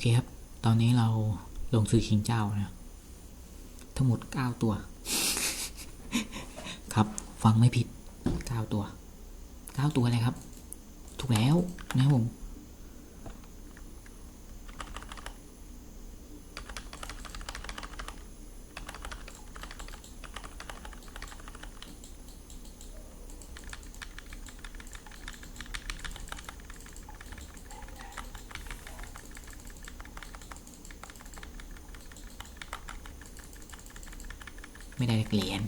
เคครับ ตอนนี้เราลงซื้อขิงเจ้านะ ทั้งหมดเก้าตัว ครับ ฟังไม่ผิดเก้าตัวเก้าตัวเลยครับ ถูกแล้วนะครับผม ไม่ได้เหรียญ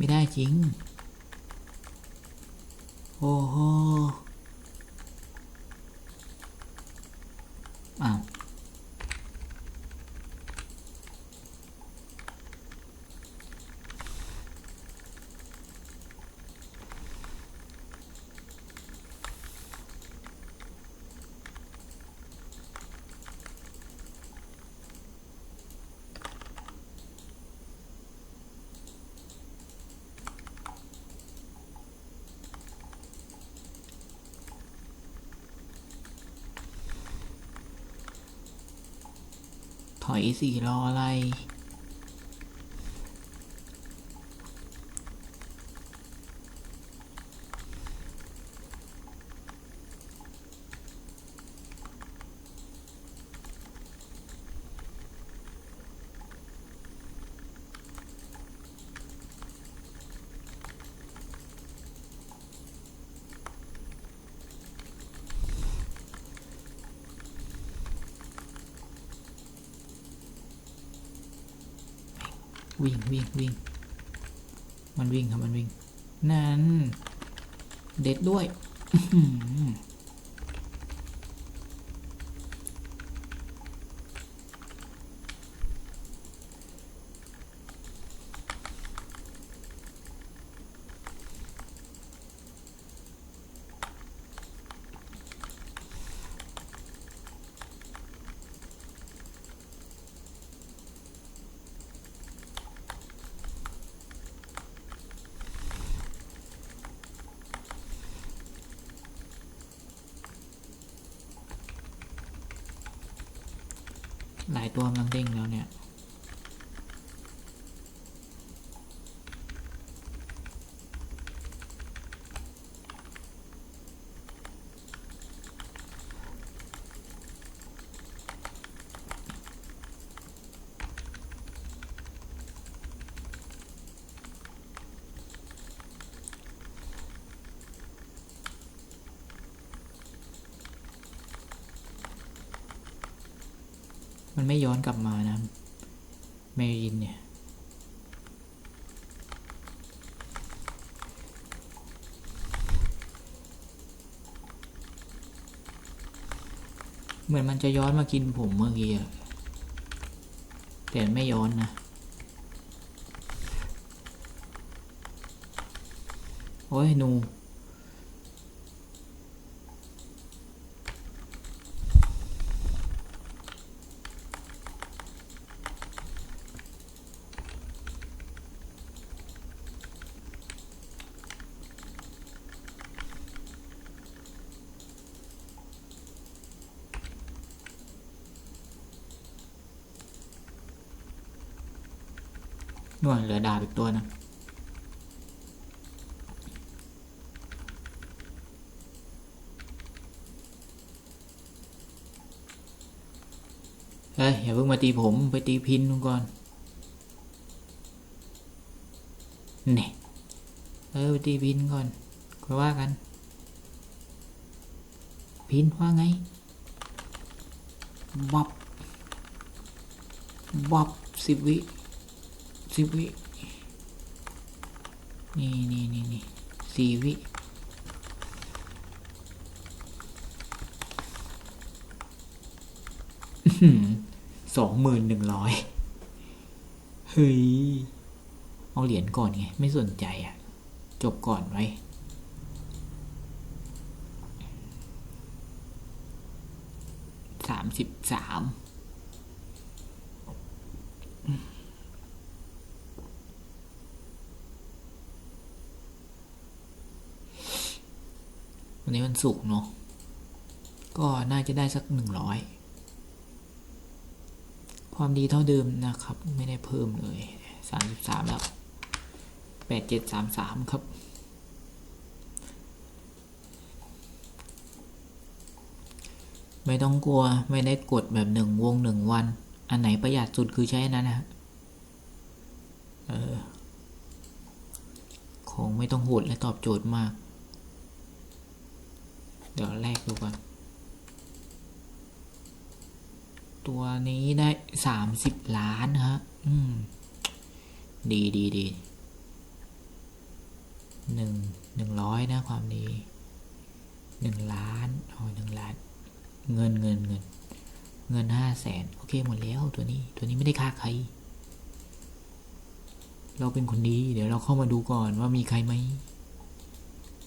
ไม่ได้จริง โอ้โห อ้าว ถอยสี่รออะไร วิ่งวิ่งวิ่งมันวิ่งครับมันวิ่ง นั้น เด็ดด้วย ตัวกำลังเด้งแล้วเนี่ย มันไม่ย้อนกลับมานะเมรินเนี่ยเหมือนมันจะย้อนมากินผมเมื่อกี้แต่ไม่ย้อนนะ โอ้ยหนู นวดเหลือดาบอีกตัวนึงเฮ้ยอย่าเพิ่งมาตีผมไปตีพินก่อนนี่เออไปตีพินก่อนค่อยว่ากัน พินว่าไงบับบับสิบวิ สิบวิ นี่นี่นี่นี่สี่วิ สองหมื่นหนึ่งร้อยเฮ้ย เอาเหรียญก่อนไง ไม่สนใจอะ จบก่อนไว้สามสิบสาม วันนี้วันศุกร์เนาะก็น่าจะได้สักหนึ่งร้อยความดีเท่าเดิมนะครับ ไม่ได้เพิ่มเลยสามสิบสามแล้วแปดเจ็ดสามสามครับไม่ต้องกลัวไม่ได้กดแบบหนึ่งวงหนึ่งวัน อันไหนประหยัดสุดคือใช้นั้นนะเออของไม่ต้องโหดและตอบโจทย์มาก ดี๋ยวแรกดูก่อน ตัวนี้ได้สามสิบล้านฮะ อืม ดีดีดีหนึ่งหนึ่งร้อยนะความดีหนึ่งล้านอ๋อหนึ่งล้าน เงินเงินเงิน เงินห้าแสนโอเคหมดแล้วตัวนี้ ตัวนี้ไม่ได้ฆ่าใคร เราเป็นคนดี เดี๋ยวเราเข้ามาดูก่อนว่ามีใครไหม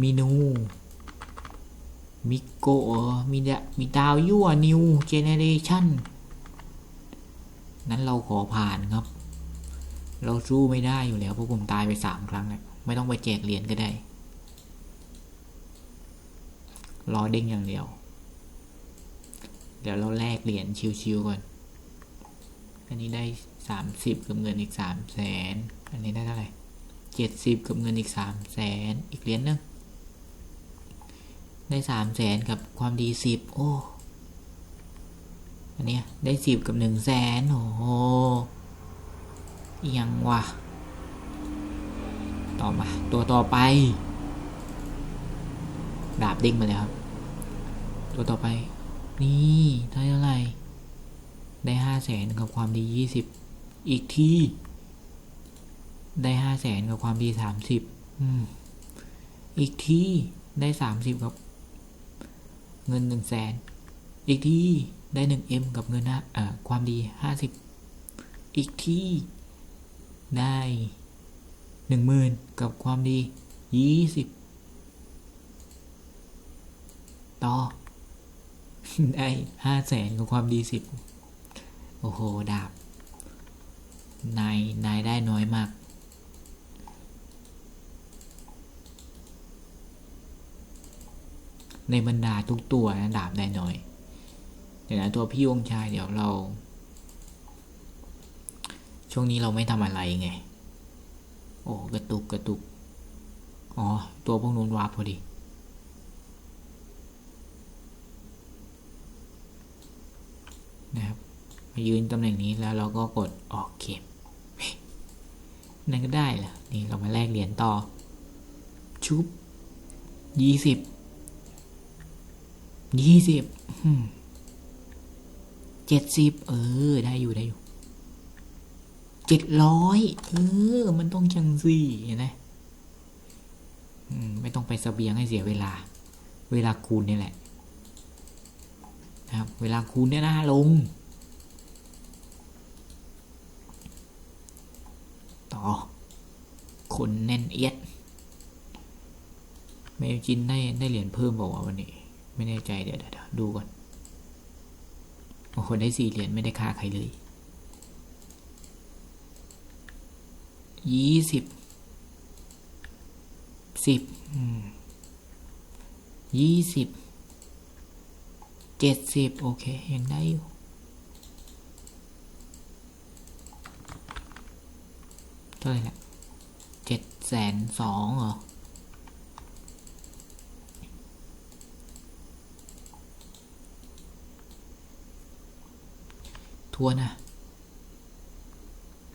มีนู มิโกะมีดะมีดาวยั่วนิวเจเนเรชั่นนั้นเราขอผ่านครับ เราสู้ไม่ได้อยู่แล้วเพราะผมตายไปสามครั้งแล้วไม่ต้องไปแจกเหรียญก็ได้ รอเด้งอย่างเดียว เดี๋ยวเราแลกเหรียญชิวๆก่อน อันนี้ได้สามสิบกับเงินอีกสามแสน อันนี้ได้เท่าไหร่เจ็ดสิบกับเงินอีกสามแสน อีกเหรียญนึง ได้สามแสนกับความดีสิบโอ้ อันเนี้ยได้สิบกับหนึ่งแสนโอ้โหอิหยังวะต่อมา ตัวต่อไป ดาบดิ้งมาแล้วครับ ตัวต่อไป นี่ได้เท่าไหร่ ได้ห้าแสนกับความดียี่สิบอีกที ได้ห้าแสนกับความดีสามสิบอีกทีได้สามสิบกับ เงินหนึ่งแสนอีกที่ได้หนึ่งเอ็มกับเงินนะเอ่อความดีห้าสิบอีกที่ได้หนึ่งหมื่นกับความดียี่สิบต่อ ได้ห้าแสนกับความดีสิบโอ้โห ดาบ นาย นายได้น้อยมาก ในบรรดาทุกตัวนะดาบได้น้อยเดี๋ยวนะตัวพี่วงชายเดี๋ยวเรา ช่วงนี้เราไม่ทำอะไรไง โอ้กระตุกกระตุก อ๋อ ตัวพวกนู้นวาร์ปพอดีนะครับมายืนตำแหน่งนี้แล้วเราก็กดออกเข็มนั่นก็ได้แหละนี่เรามาแลกเหรียญต่อ ชุบยี่สิบ ยี่สิบเจ็ดสิบเออ ได้อยู่ได้อยู่เจ็ดร้อยเออ มันต้องจังสี่นไหมไม่ต้องไปสเสบียงให้เสียเวลา เวลาคูณนี่แหละนะครับ เวลาคูณเนี่ยนะลง ต่อ คนแน่นเอียดเมลจินได้ได้เหรียญเพิ่มบอกว่าวันนี้ ไม่แน่ใจเดี๋ยวเดี๋ยวดูก่อนบางคนได้สี่เหรียญไม่ได้ค่าใครเลยยี่สิบสิบยี่สิบเจ็ดสิบโอเค ยังได้อยู่เท่าไหร่ละเจ็ดแสนสองเหรอ ทวนอะ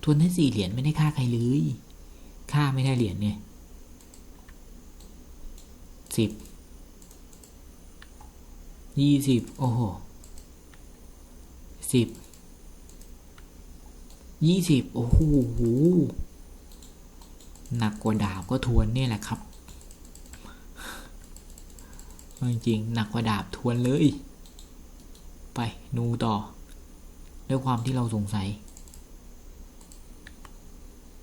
ทวนได้สี่เหรียญไม่ได้ค่าใครเลยค่าไม่ได้เหรียญเนี่ยสิบยี่สิบโอ้โหสิบยี่สิบโอ้โหหนักกว่าดาบก็ทวนเนี่ยแหละครับจริงๆหนักกว่าดาบทวนเลย ไปนูต่อ ด้วยความที่เราสงสัย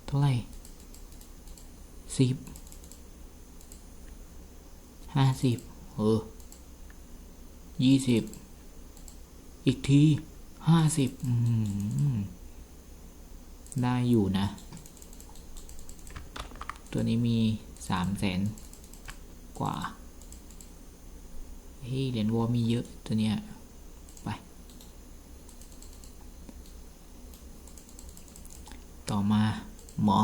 เท่าไหร่สิบห้าสิบเออยี่สิบอีกทีห้าสิบได้อยู่นะ ตัวนี้มีสามแสนกว่าเฮ้ยเหรียญวอมีเยอะตัวเนี้ย ไป ต่อมาหมอ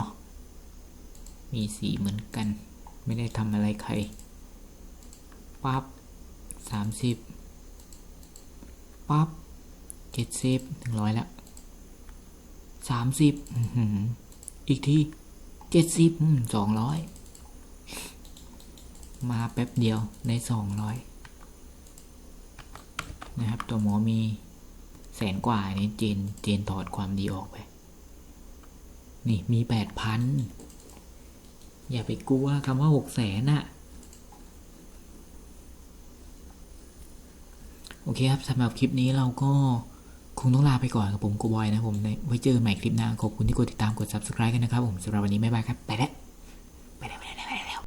มีสีเหมือนกัน ไม่ได้ทำอะไรใครปั๊บสามสิบปั๊บเจ็ดสิบถึงร้อยแล้วสามสิบอีกทีเจ็ดสิบสองร้อยมาแป๊บเดียวในสองร้อยนะครับ ตัวหมอมีแสนกว่านี่เจนเจนถอดความดีออกไป นี่มีแปดพันอย่าไปกลัวคำว่าหกแสนอะโอเคครับสำหรับคลิปนี้เราก็คงต้องลาไปก่อนครับผมกูบอยนะผมไว้เจอใหม่คลิปหน้าขอบคุณที่กดติดตามกด subscribe กันนะครับผมสำหรับวันนี้บ๊ายบายครับ ไปแล้ว